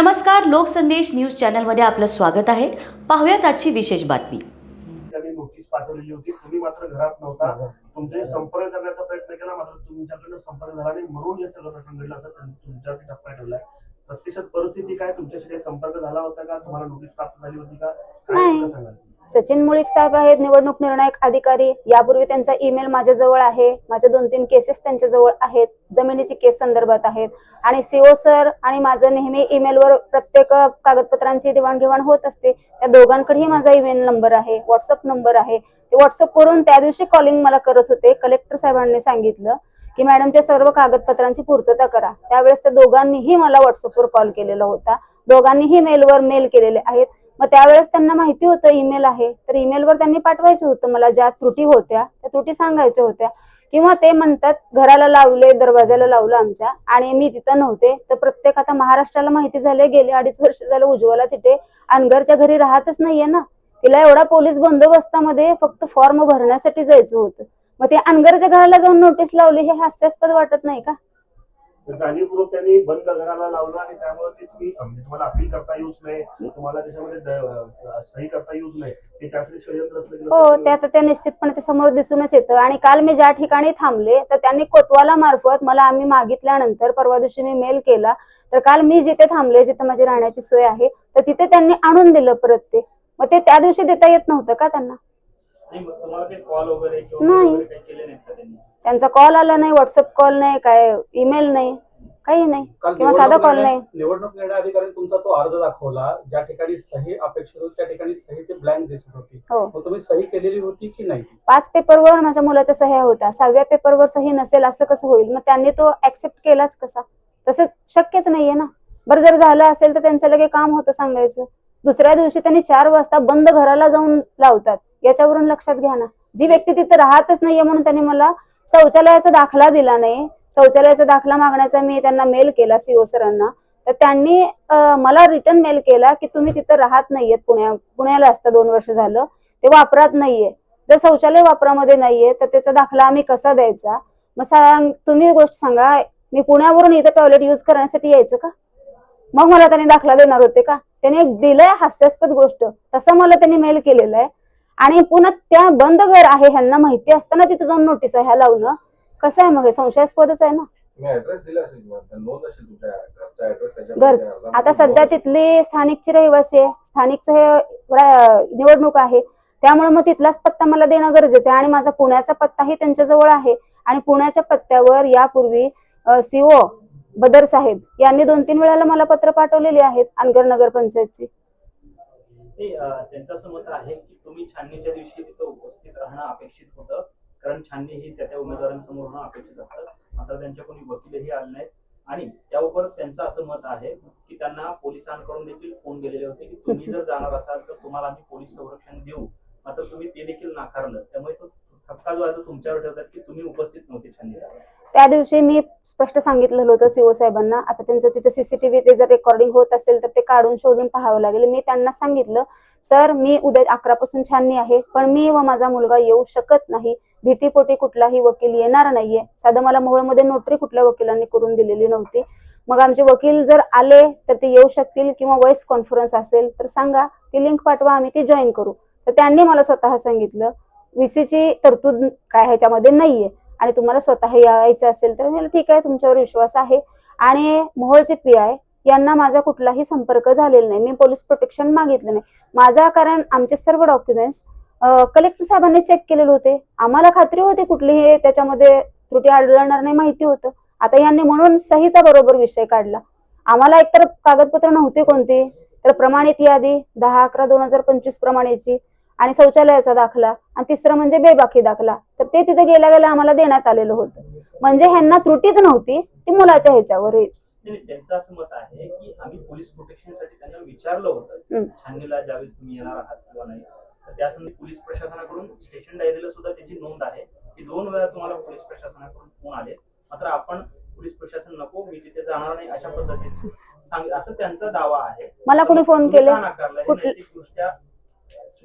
नमस्कार लोकसंदेश न्यूज चॅनलमध्ये आपलं स्वागत आहे. पाहुयात आजची विशेष बातमी. त्यांनी नोटीस पाठवलेली होती. तुम्ही मात्र घरात नव्हता. तुमचे संपर्क करण्याचा प्रयत्न केला मात्र तुमच्याकडनं संपर्क झाला नाही. म्हणून हे सगळं प्रकरण घडलं असं तुम- तुमच्यावरती टप्पा ठेवलाय. प्रत्यक्षात परिस्थिती काय? तुमच्याशी काही संपर्क झाला होता का? तुम्हाला नोटीस प्राप्त झाली होती का? काय सांगाल सचिन मुळीक साहेब आहेत निवडणूक निर्णायक अधिकारी. यापूर्वी त्यांचा ईमेल माझ्याजवळ आहे. माझ्या दोन तीन केसेस त्यांच्याजवळ आहेत. जमिनीची केस संदर्भात आहेत. आणि सीओ सर आणि माझं नेहमी ईमेलवर प्रत्येक कागदपत्रांची देवाणघेवाण होत असते. त्या दोघांकडेही माझा ईमेल नंबर आहे. व्हॉट्सअप नंबर आहे. ते व्हॉट्सअप करून त्या दिवशी कॉलिंग मला करत होते. कलेक्टर साहेबांनी सांगितलं की मॅडमच्या सर्व कागदपत्रांची पूर्तता करा. त्यावेळेस त्या दोघांनीही मला व्हॉट्सअपवर कॉल केलेला होता. दोघांनीही मेलवर मेल केलेले आहेत. मग त्यावेळेस त्यांना माहिती होतं ईमेल आहे. तर ईमेलवर त्यांनी पाठवायचं होतं मला ज्या त्रुटी होत्या त्या त्रुटी सांगायच्या होत्या. किंवा ते म्हणतात घराला लावले दरवाजाला लावलं आमच्या आणि मी तिथं नव्हते. तर प्रत्येक आता महाराष्ट्राला माहिती झाले गेले अडीच वर्ष झालं उज्ज्वला तिथे. अनगरच्या घरी राहतच नाहीये ना. तिला एवढा पोलीस बंदोबस्तामध्ये फक्त फॉर्म भरण्यासाठी जायचं होतं. मग ते अनगरच्या घराला जाऊन नोटीस लावली हे हास्यास्पद वाटत नाही का? जाणीवपूर्वक त्यांनी बंद घराला लावलं आणि त्यामुळे ते तुम्ही म्हणजे तुम्हाला अपील करता येऊच नाही. तुम्हाला त्याच्यामध्ये सही करता येऊच नाही. ते त्यासाठी षडयंत्र असलं हो ते आता ते निश्चितपणे ते समोर दिसूनच येतं. आणि काल मी ज्या ठिकाणी थांबले तर त्यांनी कोतवाला मार्फत मला आम्ही मागितल्यानंतर परवा दिवशी मी मेल केला. तर काल मी जिथे थांबले जिथे माझी राहण्याची सोय आहे तर तिथे त्यांनी आणून दिलं परत ते. मग ते त्या दिवशी देता येत नव्हतं का त्यांना? नाही. त्यांचा कॉल आला नाही व्हॉट्सअप कॉल नाही काय ईमेल नाही काही नाही. किंवा साधा कॉल नाही. निवडणूक निर्णय अधिकाऱ्यांनी तुमचा तो अर्ज दाखवला ज्या ठिकाणी सही अपेक्षित होती त्या ठिकाणी सही ते ब्लँक दिसत होती. हो. तुम्ही सही केलेली होती की नाही? पाच पेपरवर माझ्या मुलाच्या सह्या होत्या. सहाव्या पेपरवर सही नसेल असं कसं होईल? मग त्यांनी तो ऍक्सेप्ट केलाच कसा? तसं शक्यच नाहीये ना. बरं जर झालं असेल तर त्यांचं लगे काम होतं सांगायचं. दुसऱ्या दिवशी त्यांनी चार वाजता बंद घराला जाऊन लावतात. याच्यावरून लक्षात घ्या ना. जी व्यक्ती तिथे राहतच नाहीये म्हणून त्यांनी मला शौचालयाचा दाखला दिला नाही. शौचालयाचा दाखला मागण्याचा मी त्यांना मेल केला सीओ सरांना. तर त्यांनी मला रिटर्न मेल केला की तुम्ही तिथं राहत नाहीयेत पुण्या पुण्याला असतं दोन वर्ष झालं. ते वापरात नाहीये. जर शौचालय वापरामध्ये नाहीये तर त्याचा दाखला आम्ही कसा द्यायचा? मग सांग तुम्ही गोष्ट सांगा मी पुण्यावरून इथं टॉयलेट युज करण्यासाठी यायचं का? मग मला त्यांनी दाखला देणार होते का? त्याने दिलंय हास्यास्पद गोष्ट. तसं मला त्यांनी मेल केलेलं आहे. आणि पुन्हा त्या बंद घर आहे ह्यांना माहिती असताना तिथं जाऊन नोटीस आहे ह्या लावणं. कसं आहे मग? हे संशयास्पदच आहे ना. घर. आता सध्या तिथली स्थानिकची रहिवासी आहे. स्थानिकचं हे निवडणूक आहे. त्यामुळे मग तिथलाच पत्ता मला देणं गरजेचं आहे. आणि माझा पुण्याचा पत्ताही त्यांच्याजवळ आहे. आणि पुण्याच्या पत्त्यावर यापूर्वी सीओ बदर साहेब यांनी दोन तीन वेळाला मला पत्र पाठवलेली आहेत अनगर नगर पंचायतची. ते त्यांचं असं मत आहे की तुम्ही छाननीच्या दिवशी तिथं उपस्थित राहणं अपेक्षित होतं कारण छाननी ही त्या त्या उमेदवारांसमोर होणं अपेक्षित असतं. मात्र त्यांच्या कोणी वकीलही आले नाहीत. आणि त्यावर त्यांचं असं मत आहे की त्यांना पोलिसांकडून देखील फोन गेलेले होते की तुम्ही जर जाणार असाल तर तुम्हाला आम्ही पोलीस संरक्षण देऊ. मात्र तुम्ही ते देखील नाकारलं. त्यामुळे तो जो आहे तो तुमच्यावर ठेवतात की तुम्ही उपस्थित नव्हते छाननीला त्या दिवशी मी स्पष्ट सांगितलेलं होतं सीओ साहेबांना. आता त्यांचं तिथे सीसीटीव्ही ते जर रेकॉर्डिंग होत असेल तर ते काढून शोधून पाहावं लागेल. मी त्यांना सांगितलं सर मी उद्या अकरा पासून छाननी आहे पण मी व माझा मुलगा येऊ शकत नाही. भीतीपोटी कुठलाही वकील येणार नाहीये. साधं मला मोहळमध्ये नोटरी कुठल्या वकिलांनी करून दिलेली नव्हती. मग आमचे वकील जर आले तर ते येऊ शकतील किंवा वॉइस कॉन्फरन्स असेल तर सांगा. ती लिंक पाठवा आम्ही ती जॉईन करू. तर त्यांनी मला स्वतः सांगितलं व्हीसीची तरतूद काय ह्याच्यामध्ये नाहीये. आणि तुम्हाला स्वतः यायचं असेल तर मला ठीक आहे तुमच्यावर विश्वास आहे. आणि मोहोळचे पी आय यांना माझा कुठलाही संपर्क झालेला नाही. मी पोलीस प्रोटेक्शन मागितलं नाही. माझा कारण आमचे सर्व डॉक्युमेंट्स कलेक्टर साहेबांनी चेक केलेले होते. आम्हाला खात्री होती कुठलीही त्याच्यामध्ये त्रुटी आढळणार नाही माहिती होतं. आता यांनी म्हणून सहीचा बरोबर विषय काढला. आम्हाला एकतर कागदपत्र नव्हती कोणती तर प्रमाणित यादी दहा अकरा दोन हजार पंचवीस प्रमाणेची. आणि शौचालयाचा दाखला आणि तिसरं म्हणजे बेबाकी दाखला. तर ते तिथे गेल्या गेल्या आम्हाला देण्यात आलेलं होतं. म्हणजे ह्यांना त्रुटीच नव्हती ती मुलाच्या ह्याच्यावर त्यांचं असं मत आहे की आम्ही पोलीस प्रोटेक्शनसाठी त्यांना विचारलं होतं. छाननीला ज्यावेळेस तुम्ही येणार आहात किंवा नाही. तर त्यासंबंधी पोलीस प्रशासनाकडून स्टेशन डायरीला सुद्धा त्याची नोंद आहे की दोन वेळा तुम्हाला पोलीस प्रशासनाकडून फोन आले. मात्र आपण पोलीस प्रशासन नको मी तिथे जाणार नाही अशा पद्धतीने सांग असं त्यांचा दावा आहे. मला कोणी फोन केले? नाकारलं नैतिकदृष्ट्या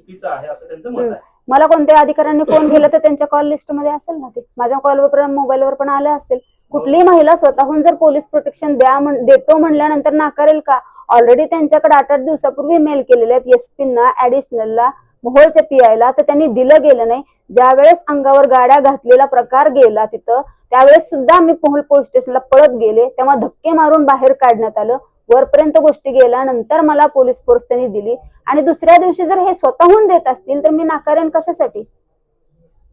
चुकीचं आहे असं त्यांचं मत आहे. मला कोणत्या अधिकाऱ्यांनी फोन केला तर त्यांच्या कॉल लिस्टमध्ये असेल ना ते. माझ्या कॉलवर मोबाईलवर पण आले असेल. कुठलीही महिला स्वतःहून जर पोलीस प्रोटेक्शन द्या देतो म्हणल्यानंतर नाकारेल का? ऑलरेडी त्यांच्याकडे आठ आठ दिवसापूर्वी मेल केलेले आहेत. एसपींना ऍडिशनलला मोहोळच्या पीआयला तर त्यांनी दिलं गेलं नाही. ज्यावेळेस अंगावर गाड्या घातलेला प्रकार गेला तिथं त्यावेळेस सुद्धा आम्ही मोहोळ पोलीस स्टेशनला पळत गेले. तेव्हा धक्के मारून बाहेर काढण्यात आलं. वरपर्यंत गोष्टी गेल्यानंतर मला पोलीस फोर्स त्यांनी दिली. आणि दुसऱ्या दिवशी जर हे स्वतःहून देत असतील तर मी नाकारेन कशासाठी?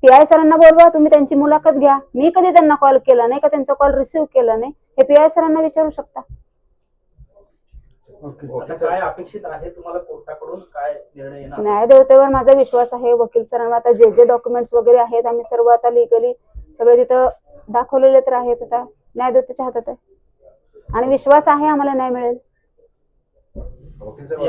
पीआय सरांना बोलवा तुम्ही त्यांची मुलाखत घ्या. मी कधी त्यांना कॉल केला नाही का त्यांचा कॉल रिसिव्ह केला नाही? हे पीआय सरांना विचारू शकता. ओके. आता काय अपेक्षित आहे तुम्हाला कोर्टाकडून? काय निर्णय येणार? न्यायदेवतेवर माझा विश्वास आहे वकील सरांना आता जे जे डॉक्युमेंट्स वगैरे आहेत आम्ही सर्व आता लिगली सगळे तिथं दाखवलेले तर आहेत. आता न्यायदेवतेच्या हातात आहे. आणि विश्वास आहे आम्हाला न्याय मिळेल. वकील साहेब